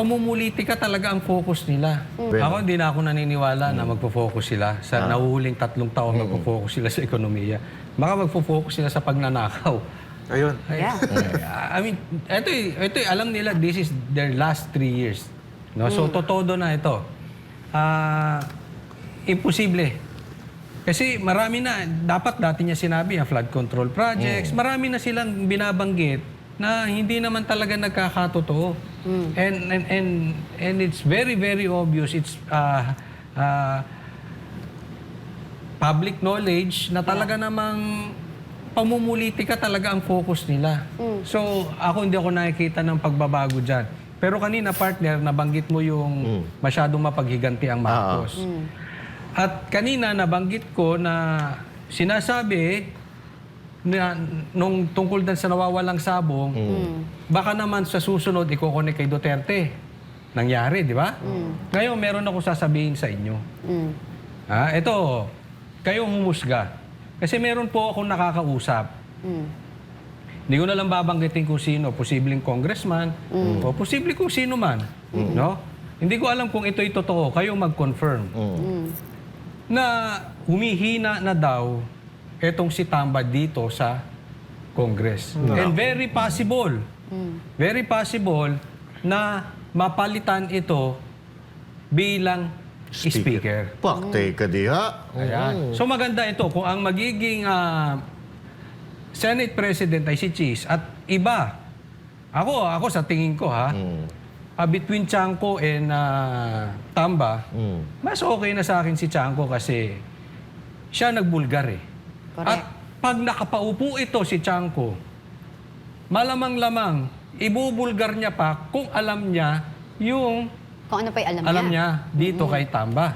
pamumulitika talaga ang focus nila. Ako hindi na ako naniniwala na magpo-focus sila. Sa nahuhuling tatlong taon magpo-focus sila sa ekonomiya. Baka magpo-focus sila sa pagnanakaw. Ayun. Ay, Yeah. I mean, ito, eh, ito eh, alam nila, this is their last three years. No? So, totodo na ito. Ah, imposible. Kasi marami na, dapat dati niya sinabi, ang flood control projects, marami na silang binabanggit na hindi naman talaga nagkakatotoo. And, and, and, and it's very, very obvious. It's uh, uh, public knowledge na talaga namang pamumulitika talaga ang focus nila. So, ako hindi ako nakikita ng pagbabago dyan. Pero kanina, partner, nabanggit mo yung masyadong mapaghiganti ang Marcos. At kanina, nabanggit ko na sinasabi na nung tungkol dan sa nawawalang sabong, baka naman sa susunod ikokonek kay Duterte. Nangyari, di ba? Ngayon, meron ako sasabihin sa inyo. Mm. Ah, ito, kayo humusga. Kasi meron po akong nakakausap. Mm. Hindi ko na lang babanggitin kung sino, posibleng congressman, o posibleng kung sino man. No? Hindi ko alam kung ito'y totoo. Kayo mag-confirm. Mm. Na humihina na daw etong si Tamba dito sa Congress. And very possible, very possible na mapalitan ito bilang speaker. Pakte ka diha. Ayan. So maganda ito kung ang magiging ah, Senate President ay si Cheese at iba. Ako, ako sa tingin ko ha, ah, between Chanko and ah, Tamba, Mm. mas okay na sa akin si Chanko kasi siya nagbulgar eh. Correct. At pag nakapaupo ito si Chanko, malamang-lamang, ibubulgar niya pa kung alam niya yung Kung ano pa yung alam, alam niya. niya dito kay Tamba.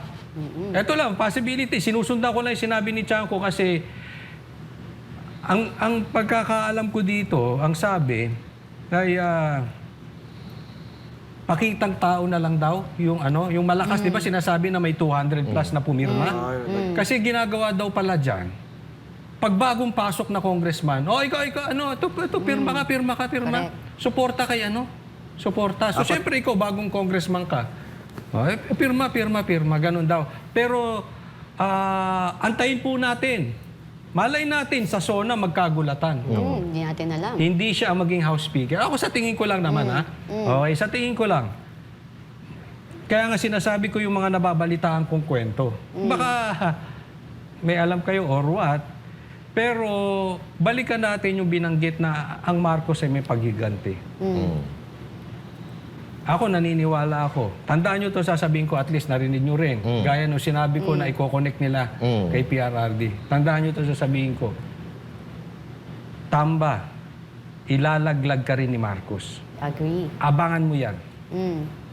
Ito lang, possibility. Sinusundan ko lang yung sinabi ni Chanko kasi ang ang pagkakaalam ko dito, ang sabi, ay ah, pakitang tao na lang daw yung ano, yung malakas, 'di ba sinasabi na may 200 plus na pumirma? Kasi ginagawa daw pala diyan. Pag bagong pasok na congressman, oh ikaw ikaw ano, ito, ito pirma ka, pirma ka, pirma. Suporta kay ano? Suporta. So syempre ikaw bagong congressman ka. Oh, eh, pirma, pirma, pirma, ganun daw. Pero ah, antayin po natin. Malay natin sa SONA magkagulatan. Mm, hindi natin alam. Hindi siya ang maging House Speaker. Ako sa tingin ko lang naman, ha? Okay, sa tingin ko lang. Kaya nga sinasabi ko yung mga nababalitaan kong kwento. Baka may alam kayo or what. Pero balikan natin yung binanggit na ang Marcos ay may paghiganti. Mm. Ako naniniwala ako. Tandaan nyo to sasabihin ko at least narinig nyo rin. Gaya nung sinabi ko na i-connect nila Mm. kay PRRD. Tandaan nyo to sasabihin ko. Tamba, ilalaglag ka rin ni Marcos. Agree. Abangan mo yan. Mm.